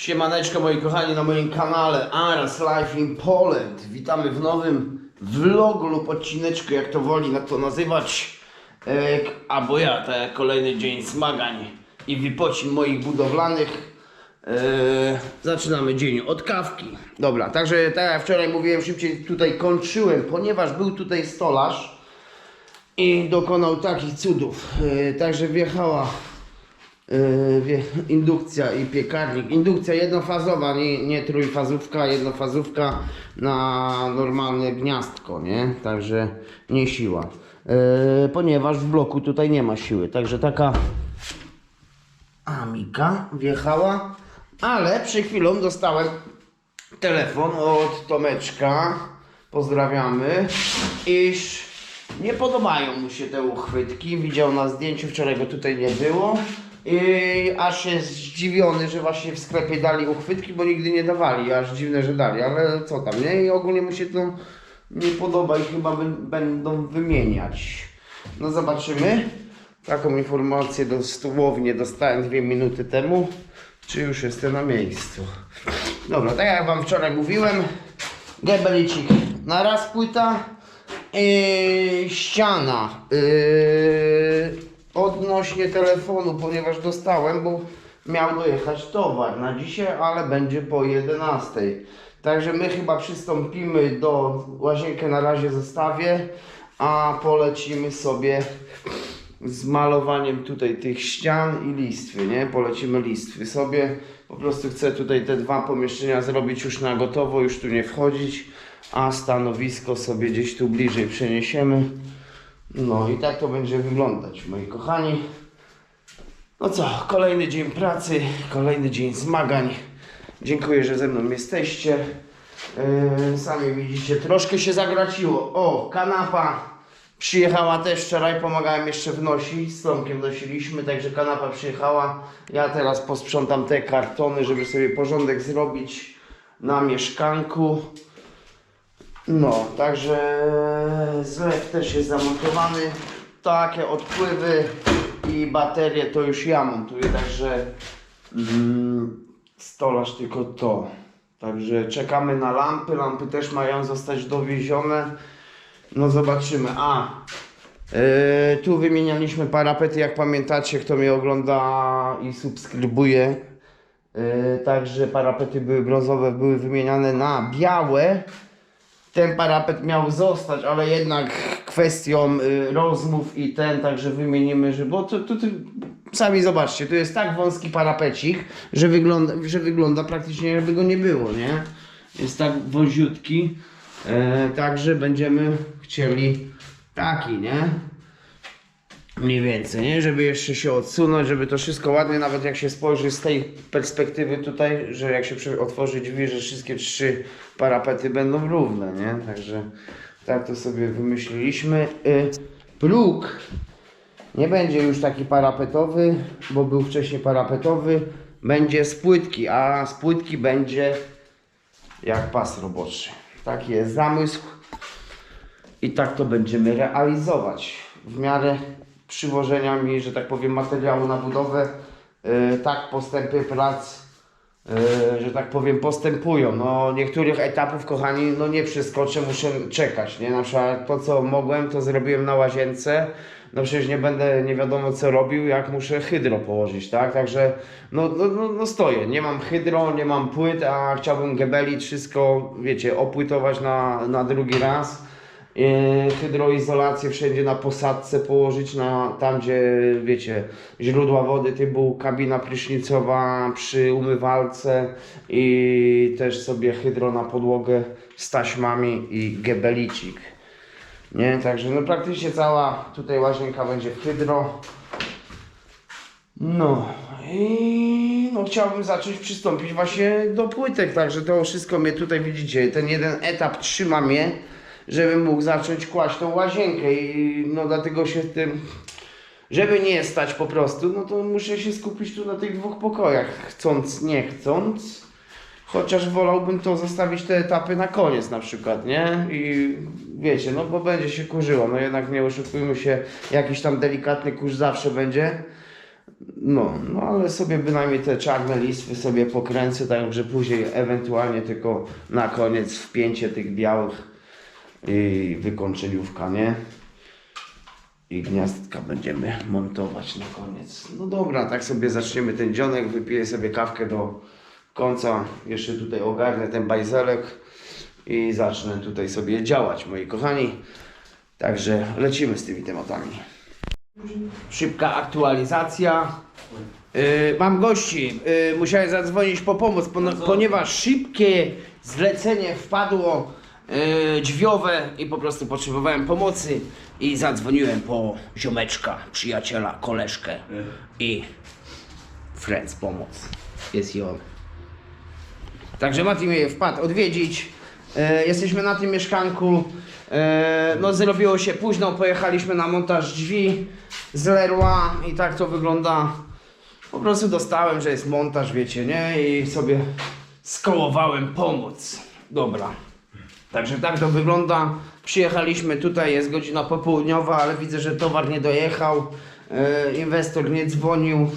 Siemaneczko moi kochani na moim kanale Aras Life in Poland. Witamy w nowym vlogu lub odcineczku, jak to woli na to nazywać. E, k- albo ja, to jak kolejny dzień zmagań i wypocin moich budowlanych. E, zaczynamy dzień od kawki. Dobra, także tak jak wczoraj mówiłem, szybciej tutaj kończyłem, ponieważ był tutaj stolarz i dokonał takich cudów. E, także wjechała Yy, indukcja i piekarnik. Indukcja jednofazowa, nie, nie trójfazówka, jednofazówka na normalne gniazdko, nie? Także nie siła. Yy, ponieważ w bloku tutaj nie ma siły. Także taka Amika wjechała, ale przed chwilą dostałem telefon od Tomeczka. Pozdrawiamy. Iż nie podobają mu się te uchwytki. Widział na zdjęciu, wczoraj go tutaj nie było. I aż jest zdziwiony, że właśnie w sklepie dali uchwytki, bo nigdy nie dawali. Aż dziwne, że dali, ale co tam, nie? I ogólnie mu się to nie podoba i chyba bę- będą wymieniać. No zobaczymy. Taką informację dosłownie dostałem dwie minuty temu. Czy już jestem na miejscu? Dobra, tak jak Wam wczoraj mówiłem, gebelicik na raz płyta, yy, ściana yy, odnośnie telefonu, ponieważ dostałem, bo miał dojechać towar na dzisiaj, ale będzie po 11. Także my chyba przystąpimy do łazienkę na razie zostawię, a polecimy sobie z malowaniem tutaj tych ścian i listwy, nie? Polecimy listwy sobie. Po prostu chcę tutaj te dwa pomieszczenia zrobić już na gotowo, już tu nie wchodzić, a stanowisko sobie gdzieś tu bliżej przeniesiemy. No i tak to będzie wyglądać, moi kochani. No co, kolejny dzień pracy, kolejny dzień zmagań. Dziękuję, że ze mną jesteście. Yy, sami widzicie, troszkę się zagraciło. O, kanapa przyjechała też wczoraj, pomagałem jeszcze wnosić, z Tomkiem nosiliśmy, także kanapa przyjechała. Ja teraz posprzątam te kartony, żeby sobie porządek zrobić na mieszkanku. No, także zlew też jest zamontowany. Takie odpływy i baterie to już ja montuję, także mm, stolarz tylko to. Także czekamy na lampy. Lampy też mają zostać dowiezione. No zobaczymy. A, yy, tu wymienialiśmy parapety, jak pamiętacie, kto mnie ogląda i subskrybuje. Yy, także parapety były brązowe, były wymieniane na białe ten parapet miał zostać, ale jednak kwestią y, rozmów i ten, także wymienimy, że bo tu, tu, sami zobaczcie, tu jest tak wąski parapecik, że wygląda, że wygląda praktycznie jakby go nie było, nie? Jest tak wąziutki, e, także będziemy chcieli taki, nie? Mniej więcej, nie? Żeby jeszcze się odsunąć, żeby to wszystko ładnie, nawet jak się spojrzy z tej perspektywy tutaj, że jak się otworzy drzwi, że wszystkie trzy parapety będą równe, nie? Także tak to sobie wymyśliliśmy. Y, Próg nie będzie już taki parapetowy, bo był wcześniej parapetowy. Będzie z płytki, a z płytki będzie jak pas roboczy. Taki jest zamysł. I tak to będziemy realizować. W miarę przywożenia mi, że tak powiem, materiału na budowę, yy, tak postępy prac, yy, że tak powiem, postępują. No, niektórych etapów, kochani, no nie przeskoczę, muszę czekać, nie? Na przykład to, co mogłem, to zrobiłem na łazience. No przecież nie będę nie wiadomo co robił, jak muszę hydro położyć, tak? Także no, no, no, no stoję. Nie mam hydro, nie mam płyt, a chciałbym gebelić wszystko, wiecie, opłytować na, na drugi raz. Yy, hydroizolację wszędzie na posadce położyć, na, tam gdzie wiecie, źródła wody typu kabina prysznicowa przy umywalce i też sobie hydro na podłogę z taśmami i gebelicik. Nie, także no praktycznie cała tutaj łazienka będzie hydro. No i no chciałbym zacząć przystąpić właśnie do płytek, także to wszystko mnie tutaj widzicie, ten jeden etap trzyma mnie, żebym mógł zacząć kłaść tą łazienkę i no dlatego się tym, żeby nie stać po prostu, no to muszę się skupić tu na tych dwóch pokojach, chcąc, nie chcąc. Chociaż wolałbym to zostawić te etapy na koniec na przykład, nie? I wiecie, no bo będzie się kurzyło, no jednak nie oszukujmy się, jakiś tam delikatny kurz zawsze będzie. No, no ale sobie bynajmniej te czarne listwy sobie pokręcę, tak że później ewentualnie tylko na koniec wpięcie tych białych i wykończeniówka, nie? I gniazdka będziemy montować na koniec. No dobra, tak sobie zaczniemy ten dzionek, wypiję sobie kawkę do końca, jeszcze tutaj ogarnę ten bajzelek i zacznę tutaj sobie działać, moi kochani. Także lecimy z tymi tematami. Szybka aktualizacja. Yy, mam gości. Yy, musiałem zadzwonić po pomoc, pon- ponieważ szybkie zlecenie wpadło yy, dźwiowe i po prostu potrzebowałem pomocy i zadzwoniłem po ziomeczka, przyjaciela, koleżkę i friends pomoc. Jest i on. Także Mati mnie wpadł odwiedzić. E, jesteśmy na tym mieszkanku. E, no zrobiło się późno, pojechaliśmy na montaż drzwi z Leroy i tak to wygląda. Po prostu dostałem, że jest montaż, wiecie, nie? I sobie skołowałem pomoc. Dobra. Także tak to wygląda. Przyjechaliśmy tutaj, jest godzina popołudniowa, ale widzę, że towar nie dojechał. E, inwestor nie dzwonił.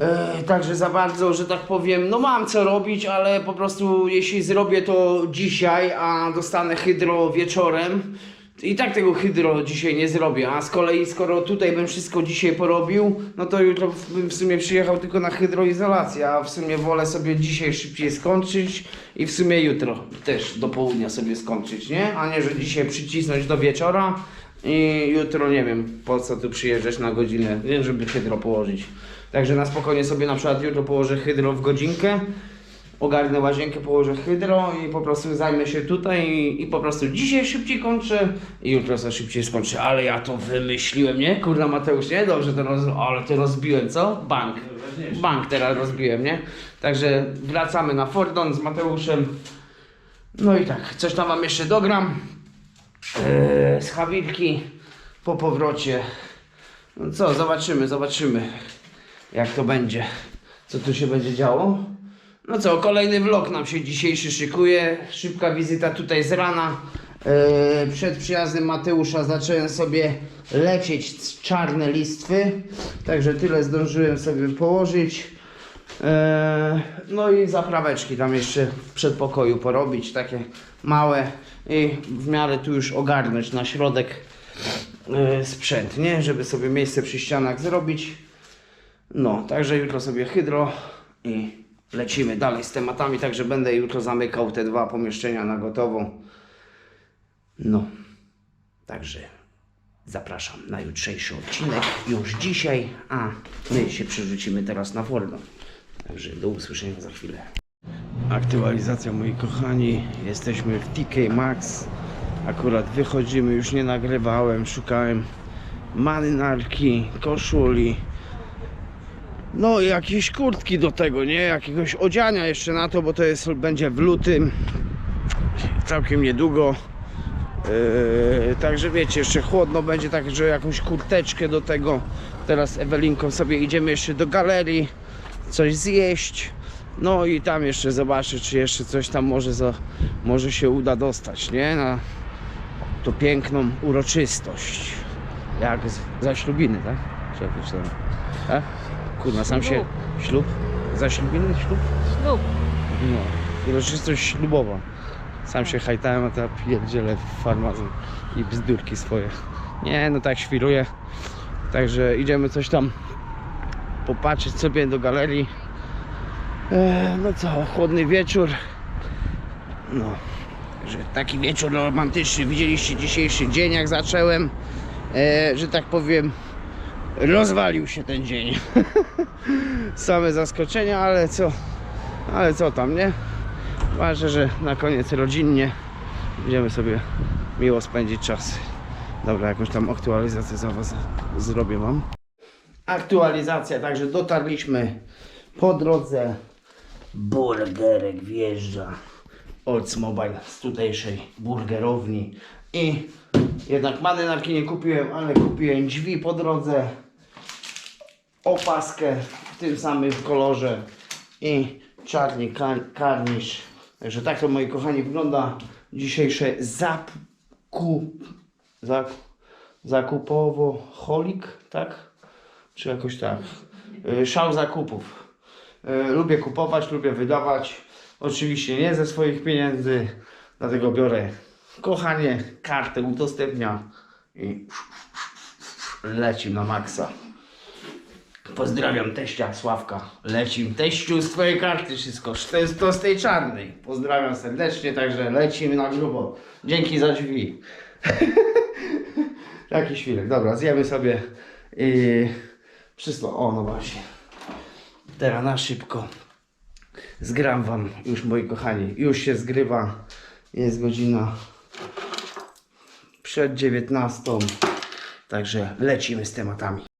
E, Także za bardzo, że tak powiem, no mam co robić, ale po prostu jeśli zrobię to dzisiaj, a dostanę hydro wieczorem, i tak tego hydro dzisiaj nie zrobię, a z kolei skoro tutaj bym wszystko dzisiaj porobił, no to jutro bym w sumie przyjechał tylko na hydroizolację, a w sumie wolę sobie dzisiaj szybciej skończyć i w sumie jutro też do południa sobie skończyć, nie? A nie, że dzisiaj przycisnąć do wieczora i jutro nie wiem po co tu przyjeżdżać na godzinę, nie, żeby hydro położyć. Także na spokojnie sobie na przykład jutro położę hydro w godzinkę, ogarnę łazienkę, położę hydro i po prostu zajmę się tutaj i, i po prostu dzisiaj szybciej kończę i jutro sobie szybciej skończę. Ale ja to wymyśliłem, nie? Kurna Mateusz, nie? Dobrze to roz... ale to rozbiłem, co? Bank. Bank teraz rozbiłem, nie? Także wracamy na Fordon z Mateuszem. No i tak, coś tam wam jeszcze dogram. Eee, z Hawilki po powrocie. No co, zobaczymy, zobaczymy jak to będzie. Co tu się będzie działo? No co, kolejny vlog nam się dzisiejszy szykuje. Szybka wizyta tutaj z rana. Eee, przed przyjazdem Mateusza zacząłem sobie lecieć czarne listwy. Także tyle zdążyłem sobie położyć. Eee, no i zapraweczki tam jeszcze w przedpokoju porobić, takie małe i w miarę tu już ogarnąć na środek e, sprzęt, nie? Żeby sobie miejsce przy ścianach zrobić. No, także jutro sobie hydro i lecimy dalej z tematami, także będę jutro zamykał te dwa pomieszczenia na gotowo. No, także zapraszam na jutrzejszy odcinek już dzisiaj, a my się przerzucimy teraz na Fordon. Także do usłyszenia za chwilę. Aktualizacja moi kochani, jesteśmy w TK Max. Akurat wychodzimy, już nie nagrywałem, szukałem marynarki, koszuli. No jakieś kurtki do tego, nie? Jakiegoś odziania jeszcze na to, bo to jest, będzie w lutym. Całkiem niedługo. Yy, także wiecie, jeszcze chłodno będzie, także jakąś kurteczkę do tego. Teraz Ewelinką sobie idziemy jeszcze do galerii, coś zjeść. No i tam jeszcze zobaczę, czy jeszcze coś tam może, za, może się uda dostać, nie? Na tą piękną uroczystość. Jak za ślubiny, tak? Czy jakoś tam, tak? Kurwa, sam się... Ślub? Za ślubiny ślub? Ślub. No, uroczystość ślubowa. Sam się hajtałem, a teraz pierdzielę w farmazon i bzdurki swoje. Nie, no tak świruję. Także idziemy coś tam popatrzeć sobie do galerii. E, no co, chłodny wieczór. No, że taki wieczór romantyczny. Widzieliście dzisiejszy dzień, jak zacząłem. E, że tak powiem, rozwalił się ten dzień. Same zaskoczenia, ale co, ale co tam, nie? Ważne, że na koniec rodzinnie będziemy sobie miło spędzić czas. Dobra, jakąś tam aktualizację za Was zrobię Wam. Aktualizacja, także dotarliśmy po drodze. Burgerek wjeżdża. Oldsmobile z tutejszej burgerowni. I jednak marynarki nie kupiłem, ale kupiłem drzwi po drodze. Opaskę w tym samym kolorze i czarny kar- karnisz. Także tak to moi kochani wygląda dzisiejsze zakup, zakup, zakupowo holik, tak? Czy jakoś tak. Y, Szał zakupów. Y, Lubię kupować, lubię wydawać. Oczywiście nie ze swoich pieniędzy, dlatego biorę kochanie, kartę udostępnia i lecim na maksa. Pozdrawiam teścia Sławka. Lecim teściu z twojej karty wszystko. To jest to z tej czarnej. Pozdrawiam serdecznie, także lecimy na grubo. Dzięki za drzwi. Taki świrek. Dobra, zjemy sobie i wszystko. O, no właśnie. Teraz na szybko. Zgram wam już moi kochani. Już się zgrywa. Jest godzina przed 19. Także lecimy z tematami.